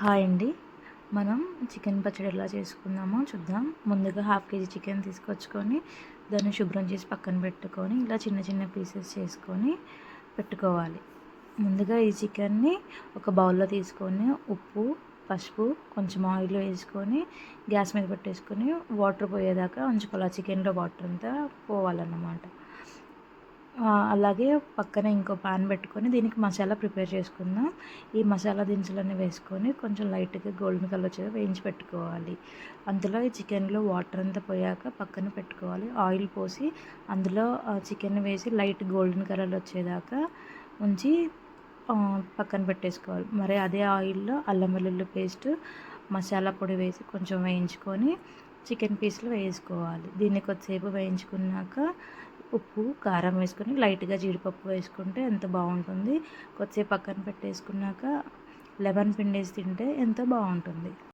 Hi అండి. మనం chicken పచ్చడి ఎలా చేసుకుందామో చూద్దాం. ముందుగా హాఫ్ కేజీ చికెన్ తీసుకొచ్చుకొని దాన్ని శుభ్రం చేసి పక్కన పెట్టుకొని ఇలా చిన్న చిన్న పీసెస్ చేసుకొని పెట్టుకోవాలి. ముందుగా ఈ చికెన్ని ఒక బౌల్లో తీసుకొని ఉప్పు పసుపు కొంచెం ఆయిల్ వేసుకొని గ్యాస్ మీద పెట్టేసుకొని వాటర్ పోయేదాకా ఉంచుకోవాలి. చికెన్లో వాటర్ అంతా పోవాలన్నమాట. అలాగే పక్కన ఇంకో పాన్ పెట్టుకొని దీనికి మసాలా ప్రిపేర్ చేసుకుందాం. ఈ మసాలా దినుసులన్నీ వేసుకొని కొంచెం లైట్గా గోల్డెన్ కలర్ వచ్చేది వేయించి పెట్టుకోవాలి. అందులో ఈ చికెన్లో వాటర్ అంతా పోయాక పక్కన పెట్టుకోవాలి. ఆయిల్ పోసి అందులో చికెన్ వేసి లైట్ గోల్డెన్ కలర్ వచ్చేదాకా ఉంచి పక్కన పెట్టేసుకోవాలి. మరి అదే ఆయిల్లో అల్లం వెల్లుల్లి పేస్ట్ మసాలా పొడి వేసి కొంచెం వేయించుకొని చికెన్ పీస్లు వేసుకోవాలి. దీన్ని కొద్దిసేపు వేయించుకున్నాక ఉప్పు కారం వేసుకొని లైట్గా జీడిపప్పు వేసుకుంటే ఎంత బాగుంటుంది. కొద్దిసేపు పక్కన పెట్టేసుకున్నాక లెమన్ పిండేసి తింటే ఎంతో బాగుంటుంది.